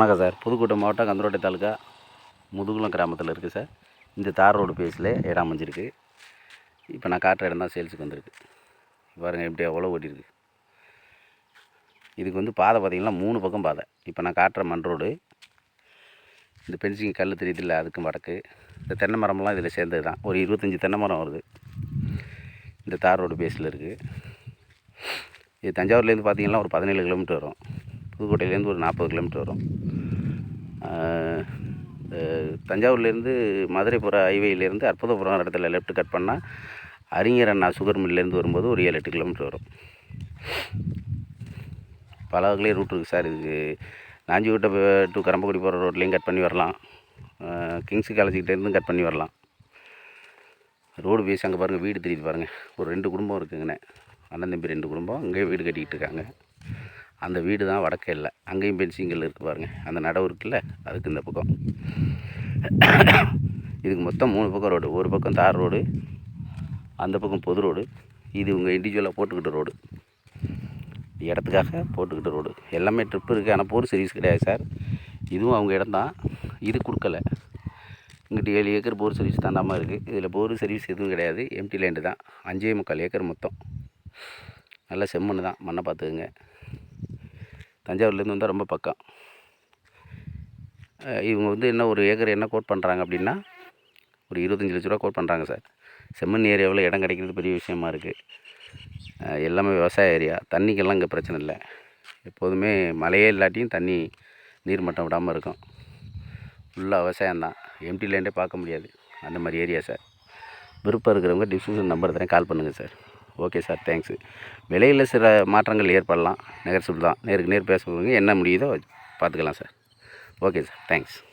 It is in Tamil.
வணக்கம் சார். புதுக்கோட்டை மாவட்டம் கந்தரோட்டை தாலுக்கா முதுகுளம் கிராமத்தில் இருக்குது சார். இந்த தார் ரோடு பேஸில் இடம் அமைஞ்சிருக்கு. இப்போ நான் காட்டுற இடம் தான் சேல்ஸுக்கு வந்திருக்கு. பாருங்கள் எப்படி எவ்வளோ ஓட்டியிருக்கு இதுக்கு வந்து பாதை பார்த்திங்கன்னா மூணு பக்கம் பாதை. இப்போ நான் காட்டுற மண் ரோடு இந்த பென்சிங் கல் தெரியுதில்ல அதுக்கும் வடக்கு. இந்த தென்னை மரம்லாம் இதில் சேர்ந்தது தான் ஒரு இருபத்தஞ்சி தென்னை மரம் வருது. இந்த தார் ரோடு பேஸில் இருக்குது இது தஞ்சாவூர்லேருந்து பார்த்திங்கன்னா ஒரு பதினேழு கிலோமீட்டர் வரும். புதுக்கோட்டையிலேருந்து ஒரு நாற்பது கிலோமீட்டர் வரும். தஞ்சாவூர்லேருந்து மதுரைபுரம் ஹைவேலேருந்து அற்புதபுரம் இடத்துல லெஃப்ட் கட் பண்ணால் அறிஞர் அண்ணா சுகர் மில்லேருந்து வரும்போது ஒரு ஏழு எட்டு கிலோமீட்டர் வரும். பல வகையிலே ரூட் இருக்குது சார். இதுக்கு நாஞ்சிக்கோட்டை டு கரம்பக்குடி போகிற ரோட்லேயும் கட் பண்ணி வரலாம். ஆஹ் கிங்ஸ் காலேஜ்கிட்டேருந்தும் கட் பண்ணி வரலாம். ரோடு பேஸ் அங்கே பாருங்கள் வீடு தெரியுது பாருங்கள் ஒரு ரெண்டு குடும்பம் இருக்குங்கண்ணே. அண்ணன் தம்பி ரெண்டு குடும்பம். அங்கேயே வீடு கட்டிக்கிட்டு இருக்காங்க. அந்த வீடு தான் வடக்கே இல்லை. அங்கேயும் பென்சிங்கல் இருக்குது பாருங்கள் அந்த நடவு இருக்குல்ல அதுக்கு இந்த பக்கம். இதுக்கு மொத்தம் மூணு பக்கம் ரோடு. ஒரு பக்கம் தார் ரோடு அந்த பக்கம் பொது ரோடு. இது உங்கள் இண்டிவிஜுவலாக போட்டுக்கிட்ட ரோடு. இடத்துக்காக போட்டுக்கிட்ட ரோடு. எல்லாமே ட்ரிப் இருக்குது ஆனால் போர் சர்வீஸ் கிடையாது சார். இதுவும் அவங்க இடம் தான். இது கொடுக்கல இங்கிட்ட ஏழு ஏக்கர் போர் சர்வீஸ் தாண்டாமல் இருக்குது இதில் போர் சர்வீஸ் எதுவும் கிடையாது. எம்டி லேண்டு தான். அஞ்சே முக்கால் ஏக்கர் மொத்தம். நல்ல செம்மண்ணு தான். மண்ணை பார்த்துக்குங்க. தஞ்சாவூர்லேருந்து வந்தால் ரொம்ப பக்கம். இவங்க வந்து என்ன ஒரு ஏக்கர் என்ன கோட் பண்ணுறாங்க அப்படின்னா ஒரு இருபத்தஞ்சி லட்ச ரூபா கோட் பண்ணுறாங்க சார். செம்மண் ஏரியாவில் இடம் கிடைக்கிறது பெரிய விஷயமா இருக்குது எல்லாமே விவசாய ஏரியா. தண்ணிக்கெல்லாம் இங்கே பிரச்சனை இல்லை. எப்போதுமே மழையே இல்லாட்டியும் தண்ணி நீர் மட்டம் விடாமல் இருக்கும். ஃபுல்லாக விவசாயம்தான் எம்டி லேண்டே பார்க்க முடியாது. அந்த மாதிரி ஏரியா சார். விருப்பம் இருக்கிறவங்க டிஸ்கிரிப்ஷன் நம்பர் தரேன். கால் பண்ணுங்கள் சார். Okay sir thanks. விலையில் சில மாற்றங்கள் ஏற்படலாம். நெகர்சிபிள் தான். நேருக்கு நேர் பேசுகிறவங்க என்ன முடியுதோ பார்த்துக்கலாம் சார். Okay sir thanks.